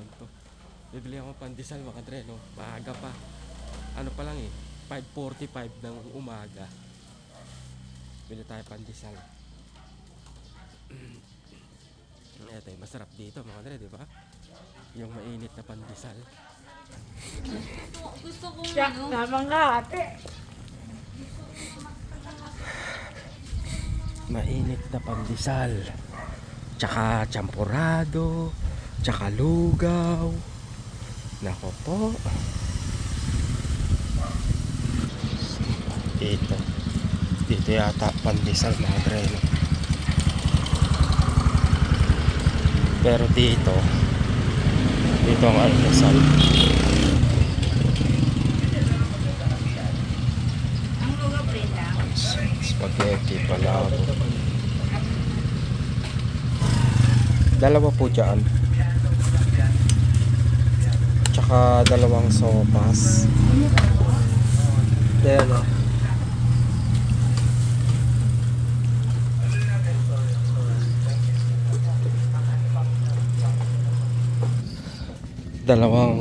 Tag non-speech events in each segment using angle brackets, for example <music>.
aso sa kanto. Bibili ako pandesal mga dre, no? Maaga pa. Ano pa lang eh, 5.45 ng umaga. Bili tayo pandesal. Ito <clears throat> eh, masarap dito mga dre, di ba? Yung mainit na pandesal. Gusto ko Siya, ano, naman nga ate. Mainit na pandesal. Tsaka champurado. Tsaka lugaw. Nako po. Dito. Dito yata pandesal mga dre. no? Pero dito. Dito ang Brenda. Spaghetti, palabo. Dalawa po dyan. Tsaka dalawang sopas. Ayan o. Dalawang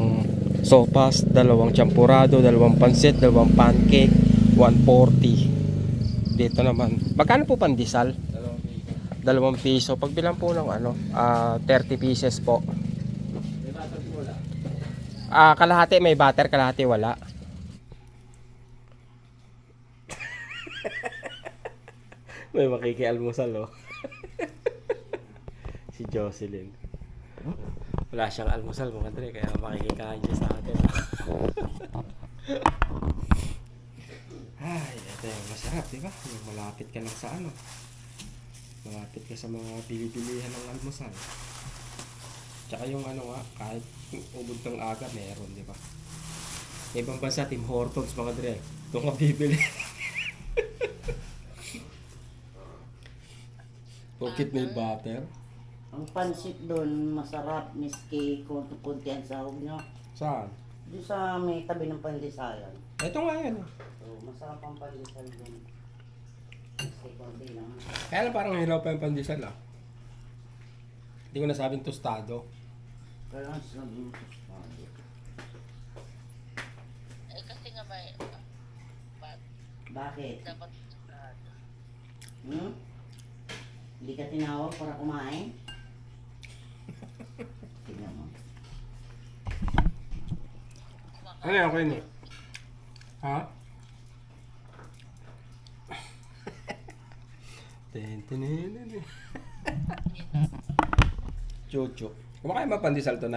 sopas, dalawang champurado, dalawang pansit, dalawang pancake, 140 dito naman. Magkano po pandesal? Dalawang piso. Pagbilang po ng ano, ah 30 pieces po. Ah, kalahati may butter, kalahati wala. <laughs> may makikialmusal oh. <laughs> si Jocelyn. Wala siyang almusal mga dre, kaya makikikain siya sa atin. <laughs> Ay, ito yung masarap, di ba? Malapit ka lang sa ano. Malapit ka sa mga bilibilihan ng almusal. Tsaka yung ano nga, kahit ubod ng aga, meron, di ba? Ibang bansa, Tim Hortons, mga dre. Doon ka bibili. <laughs> Porkit may butter. Ang pansit doon, masarap, miski, kunti ang sahog nyo. Saan? Doon sa may tabi ng pandisayan. Ito nga yan. So, masarap ang pandesal doon. Miski, kunti lang. Kaya lang parang hilaw pa yung pandesal ah. Hindi ko nasabing tostado. Kaya lang sabi mo, eh kasi nga may, ba- bakit? dapat, Hmm? Hindi ka tinawag para kumain? Tingnan mo. Ano yan, okay na? Ha? Ten, ten, ten, ten. Chucho. Kumakain ba pandesal to,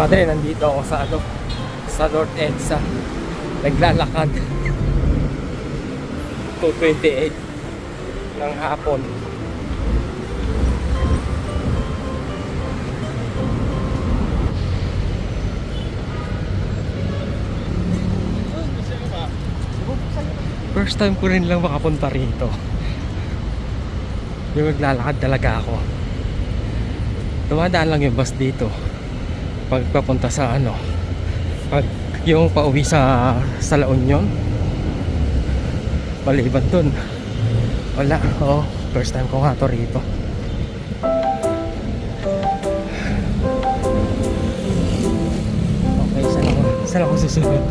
Nay? Mga dre, nandito ako sa ano, sa North EDSA. Naglalakad. 228 ng hapon. First time ko rin lang makapunta rito. Yung naglalakad talaga ako. Dumadaan lang yung bus dito pagpapunta sa ano pag yung pauwi sa sa La Union. Maliban dun. Wala. Oh first time ko nga to rito. Okay saan ako saan ako susunod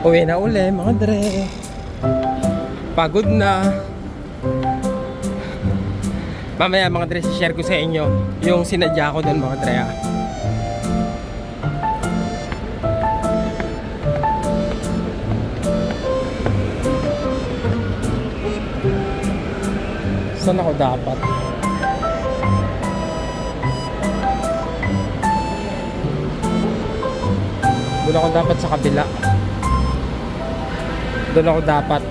Uwi na uli mga dre. Pagod na. Mamaya mga dre, share ko sa inyo yung sinadya ko doon mga dre ah. Saan ako dapat? Doon ako dapat sa kabila. Doon ako dapat.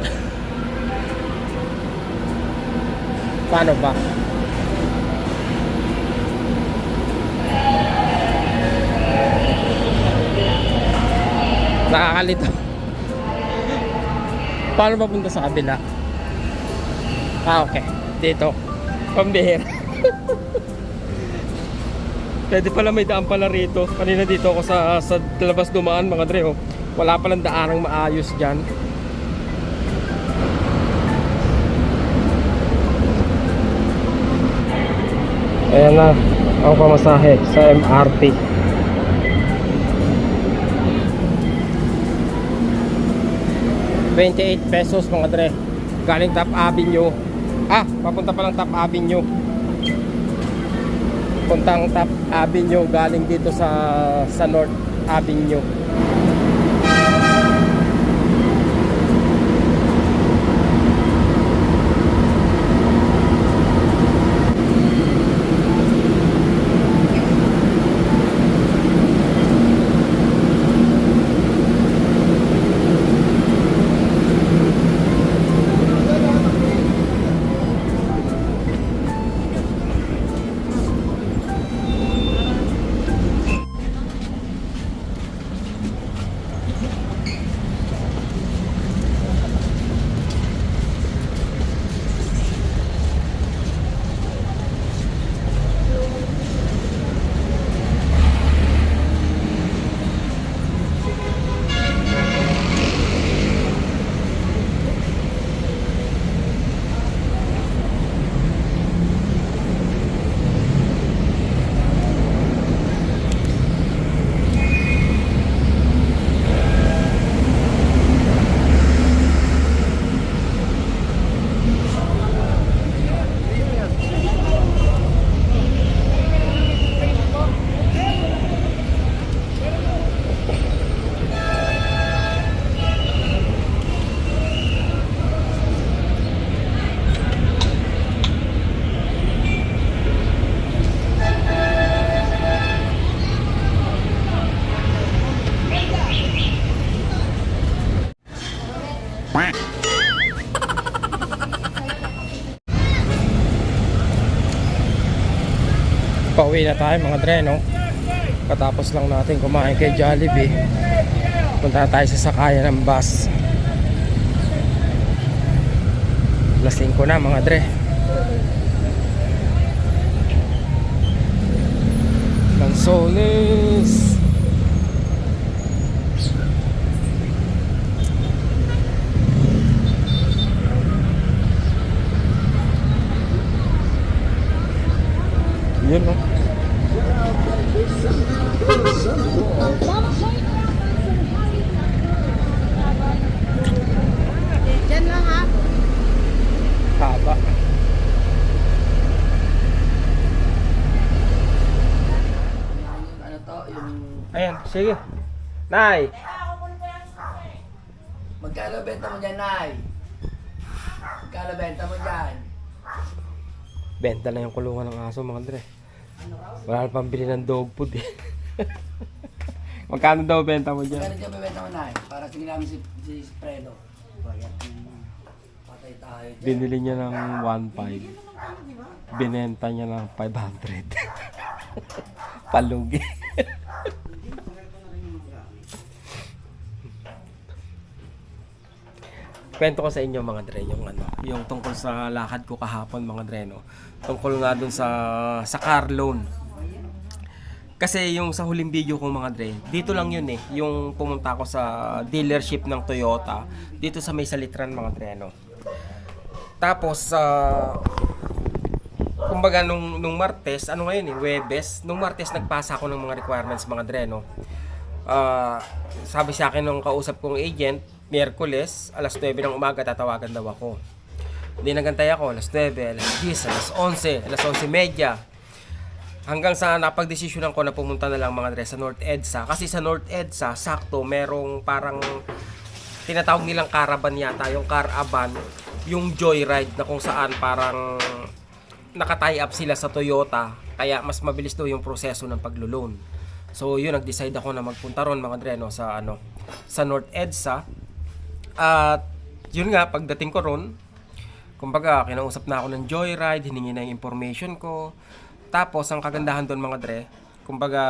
Paano ba? Nakakalito. Paano ba punta sa kabila? Ah, okay. Dito. Pambihira. <laughs> Pwede pala may daan pala rito. Kanina dito ako sa, sa labas dumaan mga dre. Oh. Wala palang daanang maayos dyan. Na. Ang pamasahe sa MRT. $28 pesos mga dre. Galing Top Avenue. Ah, papunta pa lang Top Avenue puntang Top Avenue galing dito sa sa North Avenue. Pauwi na tayo mga dre, no? Katapos lang natin kumain kay Jollibee. Punta tayo sa sakayan ng bus. Lasing ko na mga dre. Lanzones. Yun, no? Diyan lang ha. Haba. Ano to, yung... Ayan, sige. Nay! Magkano benta mo dyan, Nay? Magkano benta mo dyan? Benta na yung kulungan ng aso mga dre. Wala na pambili ng dog food eh. <laughs> Magkano daw benta mo dyan? Magkano dyan bebenta mo, Nay? Para sige namin si, si Fredo. Patay tayo dyan. Binili niya ng 1.5. Binenta niya ng 500. <laughs> Palugi. Kwento ko sa inyo mga dre yung ano, yung tungkol sa lakad ko kahapon mga dre no. Tungkol nga dun sa sa car loan. Kasi yung sa huling video ko mga dre, dito lang yun eh, yung pumunta ako sa dealership ng Toyota, dito sa may salitran mga dre no. Tapos sa kumbaga nung nung Martes, ano ngayon eh, Webes, nung Martes nagpasa ako ng mga requirements mga dre no. Ah, sabi sa akin nung kausap kong agent, Miyerkules, alas 9 ng umaga tatawagan daw ako. Hindi nagantay ako, alas 9, alas 10, alas 11, alas 11.30. Hanggang sa napagdesisyonan ko na pumunta na lang mga dre sa North EDSA. Kasi sa North EDSA, sakto, merong parang tinatawag nilang caravan yata, yung caravan, yung joyride na kung saan parang nakatie up sila sa Toyota kaya mas mabilis daw yung proseso ng paglo-loan. So yun nag-decide ako na magpunta ron mga dre no, sa ano sa North EDSA. At yun nga pagdating ko ron, kumbaga kinausap na ako ng Joyride, hiningi na yung information ko. Tapos ang kagandahan doon mga dre, kumbaga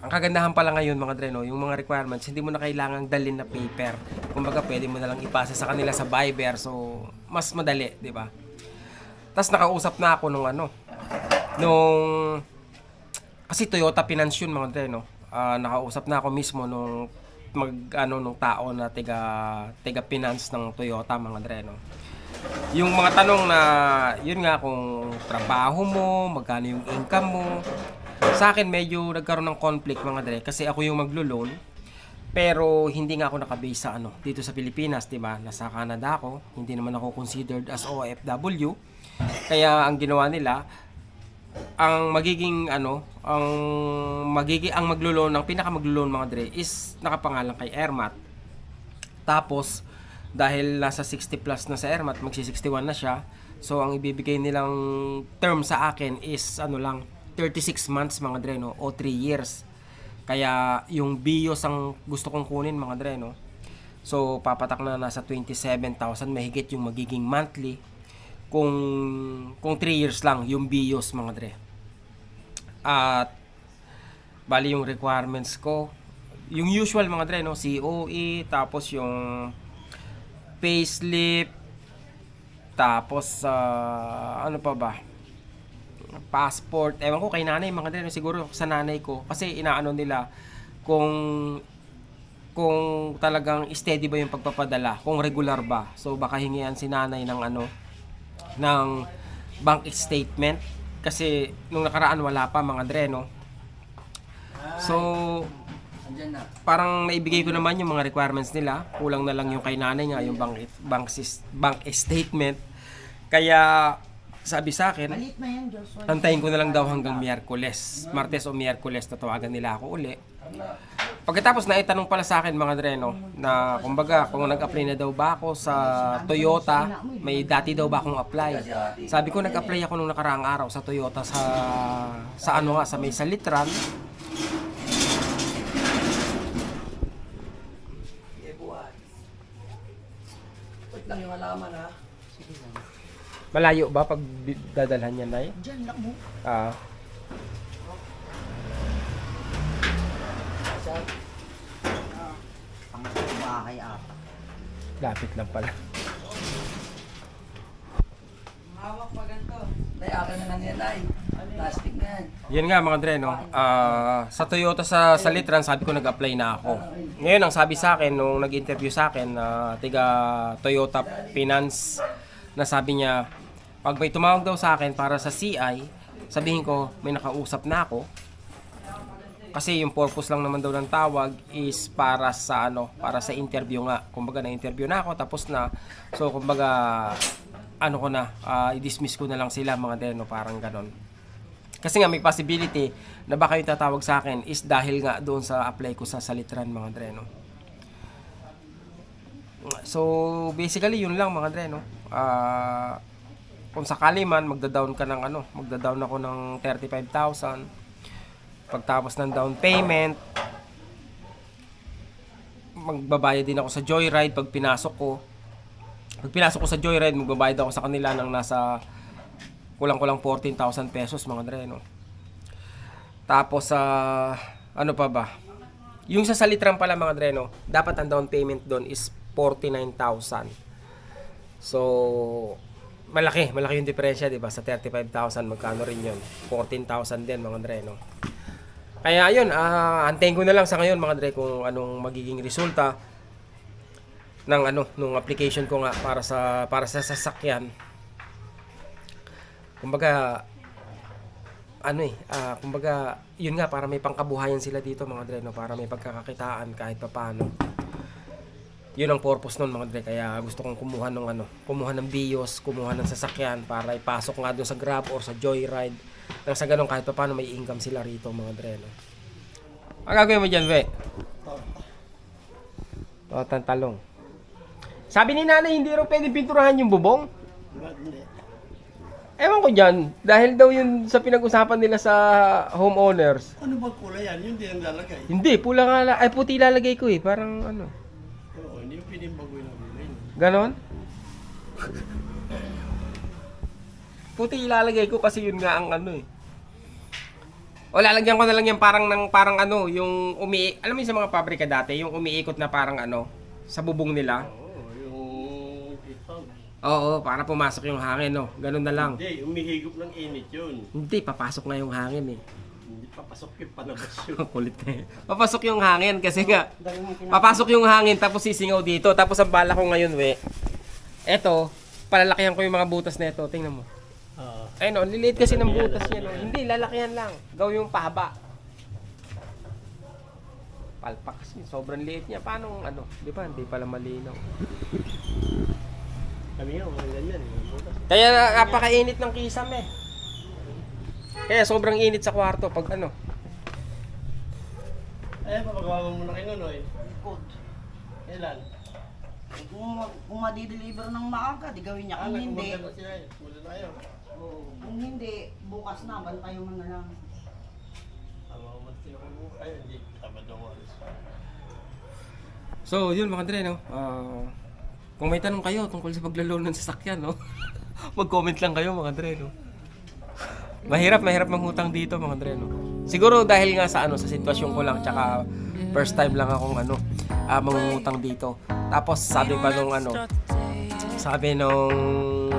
ang kagandahan pala ngayon mga dre no, yung mga requirements hindi mo na kailangang dalhin na paper. Kumbaga pwede mo na lang ipasa sa kanila sa Viber so mas madali, di ba? Tapos nakausap na ako nung ano, nung kasi Toyota Finance yun mga dre, no? Ah, nakausap na ako mismo nung mag ano nung tao na tiga tiga finance ng Toyota mga dre, no? Yung mga tanong na yun nga kung trabaho mo, magkano yung income mo. Sa akin medyo nagkaroon ng conflict mga dre kasi ako yung maglo-loan. Pero hindi nga ako nakabase sa ano dito sa Pilipinas, 'di ba? Nasa Canada ako, hindi naman ako considered as OFW. Kaya ang ginawa nila, ang magiging ano, ang magiging ang maglo-loan ng pinaka maglo-loan mga dre is nakapangalan kay Airmat. Tapos dahil nasa 60 plus na sa Airmat, magsi 61 na siya. So ang ibibigay nilang term sa akin is ano lang 36 months mga dre no o 3 years. Kaya yung BIOS ang gusto kong kunin mga dre no. So papatak na nasa 27,000 mahigit yung magiging monthly kung kung 3 years lang yung BIOS mga dre. At bali yung requirements ko yung usual mga dre no COE tapos yung payslip tapos ah, ano pa ba passport ewan ko kay nanay mga no? siguro sa nanay ko kasi inaano nila kung kung talagang steady ba yung pagpapadala kung regular ba so baka hingian si nanay ng ano ng bank statement kasi nung nakaraan wala pa mga dre no so parang naibigay ko naman yung mga requirements nila. Kulang na lang yung kay nanay nga, yung bank, bank, bank statement. Kaya, sabi sa akin, Malit na yan, Joshua. antayin ko na lang daw hanggang Miyerkules. Martes o Miyerkules, tatawagan nila ako uli. Pagkatapos na itanong pala sa akin mga dreno na kumbaga kung nag-apply na daw ba ako sa Toyota, may dati daw ba akong apply. Sabi ko nag-apply ako nung nakaraang araw sa Toyota sa sa ano nga sa may Salitran. Sige. Wait lang yung halaman ha. Malayo ba pag dadalhan yan na Diyan lang mo. Ah, Sa Ang bahay ata. lapit lang pala. hawak pa ganito. Nay, akin na lang yan, Nay. Plastic na yan. Yan nga mga dre, no? Ah, sa Toyota sa Salitran, sabi ko nag-apply na ako. Ngayon, ang sabi sa akin, nung nag-interview sa akin, na tiga Toyota Finance, na sabi niya, pag may tumawag daw sa akin para sa CI, sabihin ko, may nakausap na ako. Kasi yung purpose lang naman daw ng tawag is para sa ano, para sa interview nga. Kumbaga na-interview na ako, tapos na. So, kumbaga, ano ko na, ah, i-dismiss ko na lang sila mga deno, parang ganon. Kasi nga may possibility na baka yung tatawag sa akin is dahil nga doon sa apply ko sa Salitran mga dreno. So basically yun lang mga dreno. Ah kung sakali man magda-down ka ng ano, magda-down ako ng 35,000 pagtapos ng down payment magbabayad din ako sa Joyride pag pinasok ko. Pag pinasok ko sa Joyride, magbabayad ako sa kanila ng nasa kulang-kulang 14,000 pesos mga dre, no? Tapos sa ano pa ba? Yung sa Salitran pala mga dre, no? Dapat ang down payment doon is 49,000. So malaki, malaki yung diferensya, 'di ba? Sa 35,000 magkano rin 'yon? 14,000 din mga dre, no? Kaya ayun, ah antayin ko na lang sa ngayon mga dre kung anong magiging resulta ng ano nung application ko nga para sa para sa sasakyan kumbaga ano eh, ah, kumbaga, yun nga, para may pangkabuhayan sila dito mga dre, no? para may pagkakakitaan kahit papano. Yun ang purpose nun mga dre, kaya gusto kong kumuha ng ano, kumuha ng bios, kumuha ng sasakyan para ipasok nga doon sa Grab or sa Joyride. Nang sa ganun kahit papano may income sila rito mga dre, no? Ang gagawin mo dyan, we? Totan talong. Sabi ni nanay, hindi raw pwede pinturahan yung bubong. Ewan ko dyan, dahil daw yun sa pinag-usapan nila sa homeowners. Ano bang kulay yan? Yun din ang lalagay. Hindi, pula nga, ay puti lalagay ko eh, parang ano. Yung pinimbagoy ng kulay. Ganon? puti ilalagay ko kasi yun nga ang ano eh. O lalagyan ko na lang yan parang ng parang ano, yung umi alam mo yung sa mga pabrika dati, yung umiikot na parang ano sa bubong nila. Oo, yung ito. Oo, para pumasok yung hangin, no. Ganun na lang. Hindi, umihigop ng init yun. Hindi, papasok nga yung hangin eh. Papasok yung panabas yun. <laughs> Kulit eh. Papasok yung hangin kasi nga, papasok yung hangin tapos sisingaw dito. Tapos ang bala ko ngayon, we, eto, palalakihan ko yung mga butas na ito. Tingnan mo. Oo. Ayun no, liliit kasi ng butas niya. No? Hindi, lalakihan lang. Gawin yung pahaba. Palpak kasi, sobrang liit niya. Paano, ano, di ba, hindi pala malinaw. Kami nga, mga ganyan. eh. Butas. Kaya na- napakainit ng kisam eh. Kaya sobrang init sa kwarto pag ano. Eh, papagawa mo muna kay Nonoy. Good. Kailan? Eh, Kung, kung madideliver ng maaga, di gawin niya. Kung hindi, nagkumaganda sila eh. Mula na kayo. oo. kung hindi, bukas na, bantayan mo na lang. Tama ko mati kung bukas. Ay, hindi. Tama daw alis. So, yun mga dre, no? Ah, kung may tanong kayo tungkol sa paglalo ng sasakyan, no? <laughs> Mag-comment lang kayo mga dre, no? Mahirap, mahirap manghutang dito mga dre, no? Siguro dahil nga sa ano, sa sitwasyon ko lang, tsaka first time lang akong ano, ah, mangungutang dito. Tapos sabi pa nung ano, sabi nung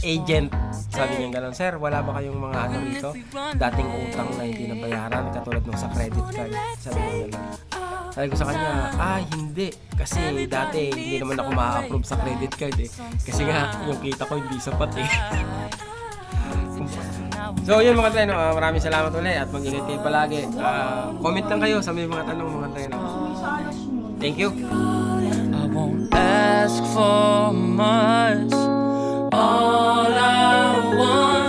agent, sabi niya gano'n, Sir, wala ba kayong mga ano rito? Dating utang na hindi nabayaran, katulad nung sa credit card. Sabi niya gano'n. Sabi ko sa kanya, ah, hindi. Kasi dati, hindi naman ako ma-approve sa credit card eh. Kasi nga, yung kita ko hindi sapat eh. <laughs> So yun mga tayo, uh, ah, maraming salamat ulit at mag-ingat kayo palagi. Uh, comment lang kayo sa mga tanong mga tayo. Thank you. I won't ask for much. All I want